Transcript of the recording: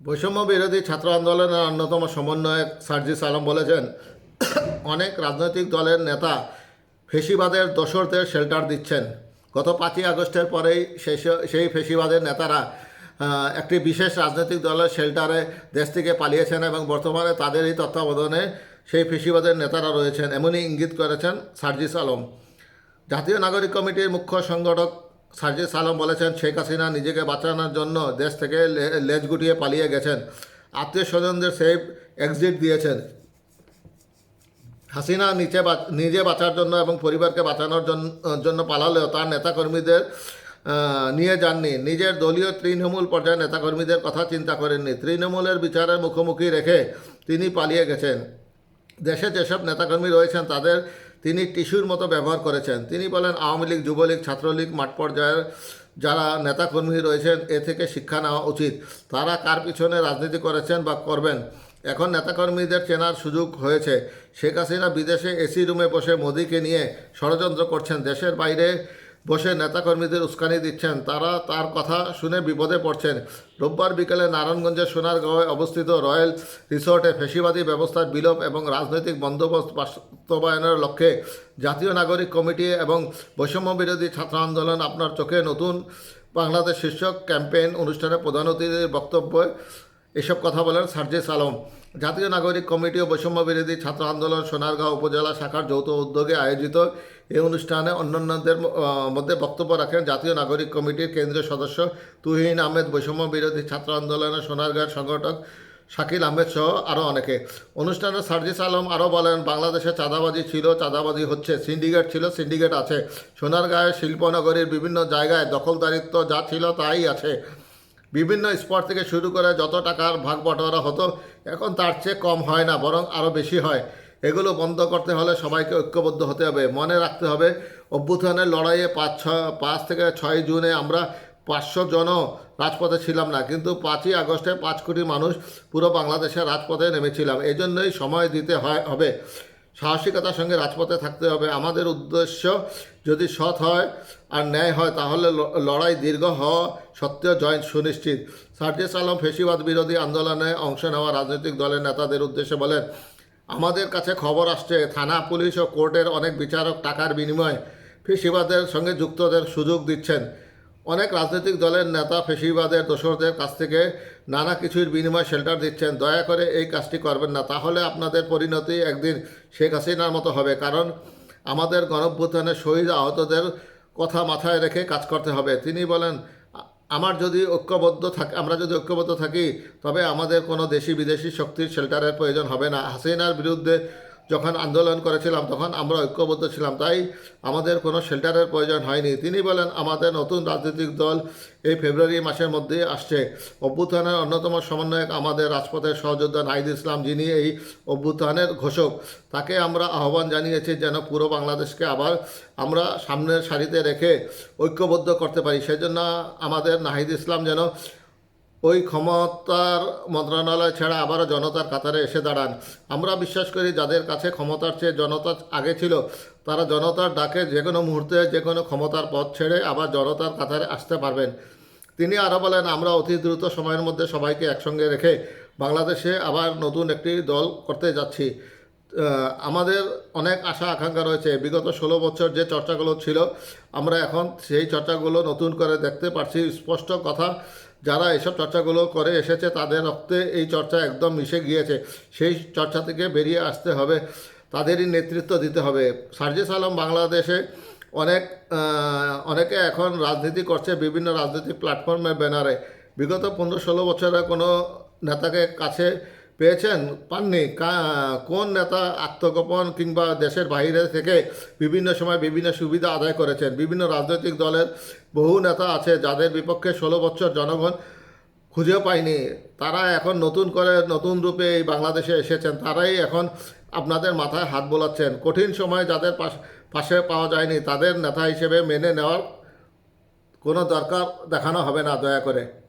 বৈষম্য বিরোধী ছাত্র আন্দোলনের অন্যতম সমন্বয়ক সার্জিস আলম বলেছেন, অনেক রাজনৈতিক দলের নেতা ফেসিবাদের দোসরদের শেল্টার দিচ্ছেন। গত পাঁচই আগস্টের পরেই সেই ফেসিবাদের নেতারা একটি বিশেষ রাজনৈতিক দলের শেল্টারে দেশ থেকে পালিয়েছেন এবং বর্তমানে তাদেরই তত্ত্বাবধানে সেই ফেসিবাদের নেতারা রয়েছেন। এমনই ইঙ্গিত করেছেন সার্জিস আলম। জাতীয় নাগরিক কমিটির মুখ্য সংগঠক সার্জিস আলম বলেছেন, শেখ হাসিনা নিজেকে বাঁচানোর জন্য দেশ থেকে লেজ গুটিয়ে পালিয়ে গেছেন। আত্মীয় স্বজনদের সেফ এক্সিট দিয়েছেন। হাসিনা নিচে নিজে বাঁচার জন্য এবং পরিবারকে বাঁচানোর জন্য পালালেও তার নেতাকর্মীদের নিয়ে যাননি। নিজের দলীয় তৃণমূল পর্যায়ের নেতাকর্মীদের কথা চিন্তা করেননি। তৃণমূলের বিচারের মুখোমুখি রেখে তিনি পালিয়ে গেছেন। দেশে যেসব নেতাকর্মী রয়েছেন, তাদের তিনি টিস্যুর মতো ব্যবহার করেছেন। তিনি বলেন, আওয়ামী লীগ, যুবলীগ, ছাত্রলীগ, মাঠ পর্যায়ের যারা নেতাকর্মী রয়েছেন, এ থেকে শিক্ষা নেওয়া উচিত। তারা কার পিছনে রাজনীতি করেছেন বা করবেন? এখন নেতাকর্মীদের চেনার সুযোগ হয়েছে। শেখ হাসিনা বিদেশে এসি রুমে বসে মোদিকে নিয়ে ষড়যন্ত্র করছেন। দেশের বাইরে বসে নেতাকর্মীদের উস্কানি দিচ্ছেন। তারা তার কথা শুনে বিপদে পড়ছেন। রোববার বিকেলে নারায়ণগঞ্জের সোনারগাঁওয়ে অবস্থিত রয়্যাল রিসোর্টে ফেসিবাদী ব্যবস্থার বিলোপ এবং রাজনৈতিক বন্দোবস্ত বাস্তবায়নের লক্ষ্যে জাতীয় নাগরিক কমিটি এবং বৈষম্য বিরোধী ছাত্র আন্দোলন আপনার চোখে নতুন বাংলাদেশ শীর্ষক ক্যাম্পেইন অনুষ্ঠানে প্রধান অতিথির বক্তব্যে এসব কথা বলেন সার্জিস আলম। জাতীয় নাগরিক কমিটি ও বৈষম্য বিরোধী ছাত্র আন্দোলন সোনারগাঁও উপজেলা শাখার যৌথ উদ্যোগে আয়োজিত এই অনুষ্ঠানে অন্যান্যদের মধ্যে বক্তব্য রাখেন জাতীয় নাগরিক কমিটির কেন্দ্রীয় সদস্য তুহিন আহমেদ, বৈষম্য বিরোধী ছাত্র আন্দোলনের সোনারগাঁর সংগঠক শাকিল আহমেদ সহ আরও অনেকে। অনুষ্ঠানে সার্জিস আলম আরও বলেন, বাংলাদেশে চাঁদাবাজি ছিল, চাঁদাবাজি হচ্ছে, সিন্ডিকেট ছিল, সিন্ডিকেট আছে। সোনারগাঁয়ের শিল্পনগরীর বিভিন্ন জায়গায় দখলদারিত্ব যা ছিল তাই আছে। বিভিন্ন স্পট থেকে শুরু করে যত টাকার ভাগ বটোয়ারা হতো, এখন তার চেয়ে কম হয় না, বরং আরও বেশি হয়। এগুলো বন্ধ করতে হলে সবাইকে ঐক্যবদ্ধ হতে হবে। মনে রাখতে হবে, অভ্যুত্থানের লড়াইয়ে পাঁচ ছ, পাঁচ থেকে ছয় জুনে আমরা পাঁচশো জনও রাজপথে ছিলাম না, কিন্তু পাঁচই আগস্টে পাঁচ কোটি মানুষ পুরো বাংলাদেশের রাজপথে নেমেছিলাম। এই জন্যই সময় দিতে হয়, হবে। সাহসিকতার সঙ্গে রাজপথে থাকতে হবে। আমাদের উদ্দেশ্য যদি সৎ হয় আর ন্যায় হয়, তাহলে লড়াই দীর্ঘ হওয়া সত্ত্বেও জয় সুনিশ্চিত। সার্জিস আলম ফেসিবাদ বিরোধী আন্দোলনে অংশ নেওয়া রাজনৈতিক দলের নেতাদের উদ্দেশ্যে বলেন, আমাদের কাছে খবর আসছে, থানা, পুলিশ ও কোর্টের অনেক বিচারক টাকার বিনিময়ে ফেসিবাদের সঙ্গে যুক্তদের সুযোগ দিচ্ছেন। অনেক রাজনৈতিক দলের নেতা, ফেসিবাদের দোসরদের কাছ থেকে নানা কিছুর বিনিময়ে শেল্টার দিচ্ছেন। দয়া করে এই কাজটি করবেন না। তাহলে আপনাদের পরিণতি একদিন শেখ হাসিনার মতো হবে। কারণ আমাদের গণভ্যুত্থানের শহীদ আহতদের কথা মাথায় রেখে কাজ করতে হবে। তিনি বলেন, আমার যদি ঐক্যবদ্ধ থাকি আমরা যদি ঐক্যবদ্ধ থাকি, তবে আমাদের কোনো দেশি বিদেশি শক্তির শেল্টারের প্রয়োজন হবে না। হাসিনার বিরুদ্ধে যখন আন্দোলন করেছিলাম, তখন আমরা ঐক্যবদ্ধ ছিলাম। তাই আমাদের কোনো শেল্টারের প্রয়োজন হয়নি। তিনি বলেন, আমাদের নতুন রাজনৈতিক দল এই ফেব্রুয়ারি মাসের মধ্যেই আসছে। অভ্যুত্থানের অন্যতম সমন্বয়ক আমাদের রাজপথের সহযোদ্ধা নাহিদ ইসলাম, যিনি এই অভ্যুত্থানের ঘোষক। তাকে আমরা আহ্বান জানিয়েছি যেন পুরো বাংলাদেশকে আবার আমরা সামনের সারিতে রেখে ঐক্যবদ্ধ করতে পারি। সেজন্য আমাদের নাহিদ ইসলাম যেন ওই ক্ষমতার মন্ত্রণালয় ছাড়া আবারও জনতার কাতারে এসে দাঁড়ান। আমরা বিশ্বাস করি যাদের কাছে ক্ষমতার চেয়ে জনতা আগে ছিল, তারা জনতার ডাকে যে কোনো মুহূর্তে যে কোনো ক্ষমতার পথ ছেড়ে আবার জনতার কাতারে আসতে পারবেন। তিনি আরও বলেন, আমরা অতি দ্রুত সময়ের মধ্যে সবাইকে একসঙ্গে রেখে বাংলাদেশে আবার নতুন একটি দল করতে যাচ্ছি। আমাদের অনেক আশা আকাঙ্ক্ষা রয়েছে। বিগত ষোলো বছর যে চর্চাগুলো ছিল, আমরা এখন সেই চর্চাগুলো নতুন করে দেখতে পারছি। স্পষ্ট কথা যারা এসব চর্চাগুলো করে এসেছে, তাদের রক্তে এই চর্চা একদম মিশে গিয়েছে। সেই চর্চা থেকে বেরিয়ে আসতে হবে, তাদেরই নেতৃত্ব দিতে হবে। সার্জিস আলম বাংলাদেশে অনেক অনেকে এখন রাজনীতি করছে বিভিন্ন রাজনৈতিক প্ল্যাটফর্মের ব্যানারে বিগত পনেরো ষোলো বছরে কোনো নেতাকে কাছে পেয়েছেন পাননি। কোন নেতা আত্মগোপন কিংবা দেশের বাইরে থেকে বিভিন্ন সময় বিভিন্ন সুবিধা আদায় করেছেন? বিভিন্ন রাজনৈতিক দলের বহু নেতা আছে যাদের বিপক্ষে ষোলো বছর জনগণ খুঁজেও পায়নি। তারা এখন নতুন করে নতুন রূপে এই বাংলাদেশে এসেছেন। তারাই এখন আপনাদের মাথায় হাত বোলাচ্ছেন। কঠিন সময় যাদের পাশ- পাশে পাওয়া যায়নি, তাদের নেতা হিসেবে মেনে নেওয়ার কোনো দরকার দেখানো হবে না, দয়া করে।